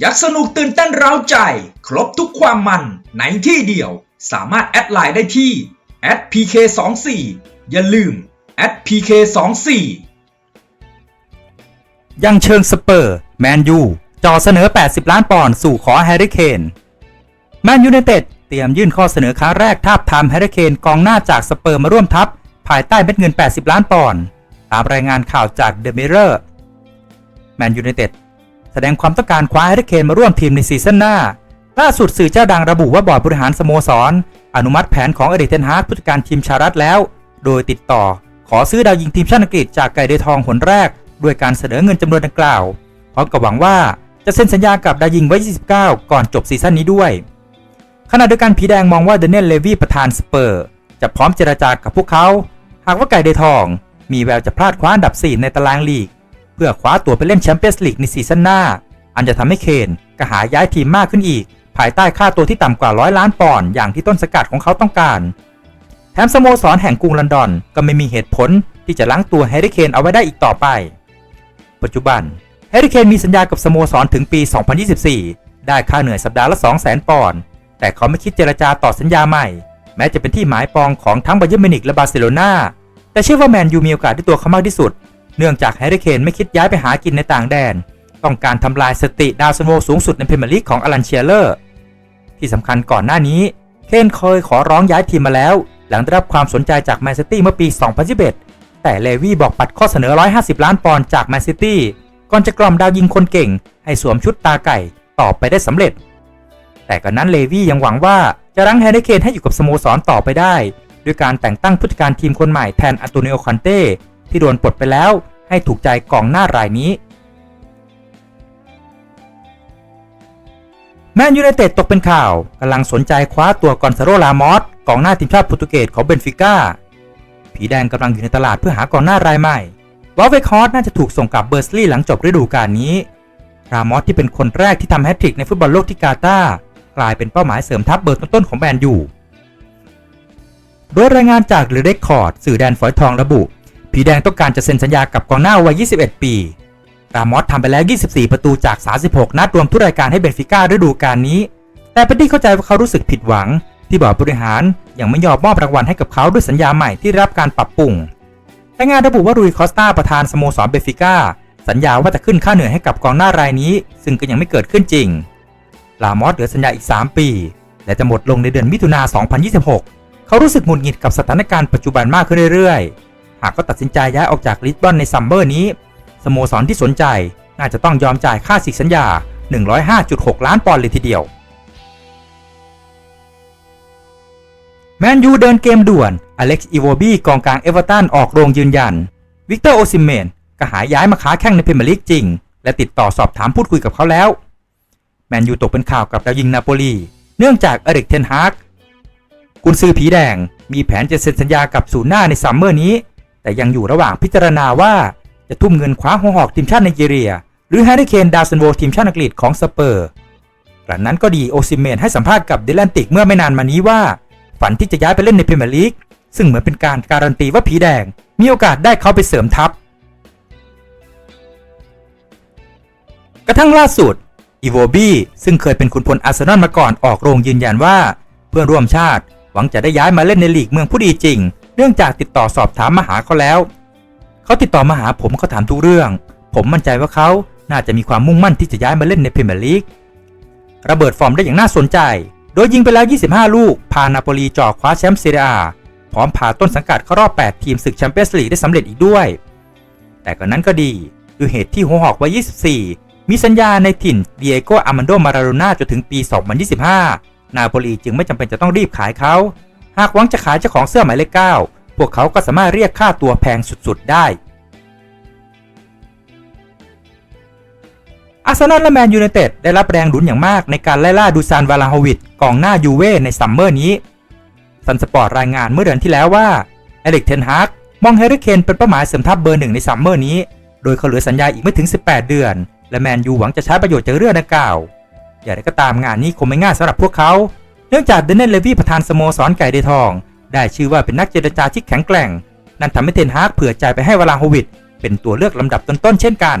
อยากสนุกตื่นเต้นเร้าใจ ครบทุกความมันในที่เดียว สามารถแอดไลน์ได้ที่ @pk24 อย่าลืม @pk24 ยังเชิงสเปอร์ แมนยูจ่อเสนอ 80 ล้านปอนด์สู่ขอแฮร์รี่เคนแมนยูไนเต็ดเตรียมยื่นข้อเสนอครั้งแรกทาบทามแฮร์รี่เคนกองหน้าจากสเปอร์มาร่วมทัพ ภายใต้เม็ดเงิน 80 ล้านปอนด์ตามรายงานข่าวจากเดอะมิเรอร์แมนยูไนเต็ด แสดงความต้องการคว้าแฮร์รี่เคนมาร่วมทีมในซีซั่นหน้า ล่าสุดสื่อเจ้าดังระบุว่าบอร์ดบริหารสโมสร อนุมัติแผนของอดีตเทนฮาร์กผู้จัดการทีมชารัฐแล้ว โดยติดต่อ ขอซื้อดาวยิงทีมชาติอังกฤษจากไก่เดทองหนแรก ด้วยการเสนอเงินจำนวนดังกล่าวพร้อมกับหวังว่าจะเซ็นสัญญากับดาวยิงไว้ 29 ก่อนจบซีซั่นนี้ด้วย ขณะเดียวกันผีแดงมองว่าเดนเนลเลวีประธานสเปอร์ จะพร้อมเจรจากับพวกเขา หากว่าไก่เดทอง มีแววจะพลาดคว้าอันดับ 4 ในตารางลีก พื่อคว้าตัวไปเล่นแชมเปี้ยนส์ลีกในซีซั่นหน้า อันจะทำให้เคนกระหายย้ายทีมมากขึ้นอีก ภายใต้ค่าตัวที่ต่ำกว่าร้อยล้านปอนด์อย่างที่ต้นสกัดของเขาต้องการ แถมสโมสรแห่งกรุงลอนดอนก็ไม่มีเหตุผลที่จะล้างตัวแฮร์รี่เคนเอาไว้ได้อีกต่อไป ปัจจุบันแฮร์รี่เคนมีสัญญากับสโมสรถึงปี 2024 ได้ค่าเหนื่อยสัปดาห์ละ 200,000 ปอนด์ แต่เขาไม่คิดเจรจาต่อสัญญาใหม่ แม้จะเป็นที่หมายปองของทั้งบาเยิร์มิวนิกและบาร์เซโลนาแต่เชื่อว่าแมนยูมีโอกาสได้ตัวเขามากที่สุด เนื่องจากแฮร์รี่เคนไม่คิดย้ายไปหากินในต่างแดน ต้องการทำลายสติดาวซันโวสูงสุดในพรีเมียร์ลีกของอลันเชียเลอร์ ที่สำคัญก่อนหน้านี้ เคนเคยขอร้องย้ายทีมมาแล้ว หลังได้รับความสนใจจากแมนซิตี้เมื่อปี 2011 แต่เลวี่บอกปัดข้อเสนอ 150 ล้านปอนด์จากแมนซิตี้ก่อนจะกล่อมดาวยิงคนเก่ง ให้สวมชุดตาไก่ต่อไปได้สำเร็จ แต่ก่อนนั้นเลวี่ยังหวังว่าจะรั้งแฮร์รี่เคนให้อยู่กับสโมสรต่อไปได้ ด้วยการแต่งตั้งผู้จัดการทีมคนใหม่แทนอันโตนิโอคอนเต้ ที่โดนปลดไปแล้วให้ถูกใจกองหน้ารายนี้แมนยูไนเต็ดตกเป็นข่าวกำลังสนใจคว้าตัวกอนซาโรลามอสกองหน้าทีมชาติโปรตุเกสของเบนฟิก้า ผีแดงกำลังอยู่ในตลาดเพื่อหากองหน้ารายใหม่วอลเวคฮอร์น่าจะถูกส่งกลับเบอร์สลีย์หลังจบฤดูกาลนี้ รามอสที่เป็นคนแรกที่ทำแฮตทริกในฟุตบอลโลกที่กาตาร์กลายเป็นเป้าหมายเสริมทัพเบอร์ต้นๆของแมนยูโดยรายงานจากเรดคอร์ดสื่อแดนฝอยทองระบุ ผีแดงต้องการจะเซ็นสัญญากับกองหน้าวัย 21 ปีรามอสทำไปแล้ว 24 ประตูจาก 36 นัดรวมทุกรายการให้เบนฟิก้าฤดูกาลนี้ แต่เป็นที่เข้าใจว่าเขารู้สึกผิดหวัง ที่บอร์ดบริหารยังไม่ยอมมอบรางวัลให้กับเขาด้วยสัญญาใหม่ที่รับการปรับปรุงรายงานระบุว่ารุยคอสตาประธานสโมสรเบนฟิก้าสัญญาว่าจะขึ้นค่าเหนื่อยให้กับกองหน้ารายนี้ ซึ่งก็ยังไม่เกิดขึ้นจริง ลามอสเหลือสัญญาอีก 3 ปี และจะหมดลงในเดือนมิถุนา 2026 เขารู้สึกหงุดหงิดกับสถานการณ์ปัจจุบันมากขึ้นเรื่อยๆ หากเขาตัดสินใจย้ายออกจากลิสบอนในซัมเมอร์นี้ สโมสรที่สนใจน่าจะต้องยอมจ่ายค่าสิทธิสัญญา 105.6 ล้านปอนด์เลยทีเดียว แมนยูเดินเกมด่วน อเล็กซ์อีโวบีกองกลางเอเวอร์ตันออกโรงยืนยัน วิกเตอร์โอซิเมนก็หายย้ายมาค้าแข่งในพรีเมียร์ลีกจริง และติดต่อสอบถามพูดคุยกับเขาแล้ว แมนยูตกเป็นข่าวกับดาวยิงนาโปลีเนื่องจากเอริกเทนฮากกุนซือผีแดงมีแผนจะเซ็นสัญญากับศูนย์หน้าในซัมเมอร์นี้ แต่ยังอยู่ระหว่างพิจารณาว่าจะทุ่มเงินคว้าหัวหอกทีมชาติไนจีเรีย หรือแฮร์รี่เคนดาวซันโวทีมชาติอังกฤษของสเปอร์กระนั้นก็ดีโอซิเมนให้สัมภาษณ์กับเดลันติกเมื่อไม่นานมานี้ว่า ฝันที่จะย้ายไปเล่นในพรีเมียร์ลีกซึ่งเหมือนเป็นการการันตีว่าผีแดง มีโอกาสได้เขาไปเสริมทัพ กระทั่งล่าสุดอีโวบี้ซึ่งเคยเป็นขุนพลอาร์เซนอลมาก่อนออกโรงยืนยันว่า เพื่อนร่วมชาติหวังจะได้ย้ายมาเล่นในลีกเมืองผู้ดีจริง เนื่องจากติดต่อสอบถามมาหาเขาแล้ว เขาติดต่อมาหาผมเขาถามทุกเรื่อง ผมมั่นใจว่าเขาน่าจะมีความมุ่งมั่นที่จะย้ายมาเล่นในพรีเมียร์ลีก ระเบิดฟอร์มได้อย่างน่าสนใจ โดยยิงไปแล้ว 25 ลูก พานาโปลีจ่อคว้าแชมป์ซีเรียพร้อมพาต้นสังกัดเข้ารอบ 8 ทีมศึกแชมเปี้ยนส์ลีกได้สำเร็จอีกด้วย แต่ก่อนนั้นก็ดีด้วยเหตุที่หัวหอกวัย 24 มีสัญญาในถิ่นเดียโกอามันโด มาราโดนาจนถึงปี 2025 นาโปลีจึงไม่จำเป็นจะต้องรีบขายเขา หากหวังจะขายเจ้าของเสื้อหมายเลข9พวกเขาก็สามารถเรียกค่าตัวแพงสุดๆ ได้อาร์เซนอลและแมนยูไนเต็ดได้รับแรงดุนอย่างมากในการไล่ล่าดูซานวาลาโฮวิดกองหน้ายูเว่ในซัมเมอร์นี้ซันสปอร์ตรายงานเมื่อเดือนที่แล้วว่าเอริกเทนฮากมองแฮร์รี่เคนเป็นเป้าหมายเสริมทัพเบอร์หนึ่งในซัมเมอร์นี้ โดยเขาเหลือสัญญาอีกไม่ถึง 18 เดือน และแมนยูหวังจะใช้ประโยชน์จากเรื่องดังกล่าว อย่างไรก็ตามงานนี้คงไม่ง่ายสำหรับพวกเขา เนื่องจากเดนเนลเลวีประธานสโมสรไก่เดทอง ได้ชื่อว่าเป็นนักเจรจาที่แข็งแกร่ง นั่นทำให้เทนฮากเผื่อใจไปให้วลาโฮวิดเป็นตัวเลือกลำดับต้นๆเช่นกัน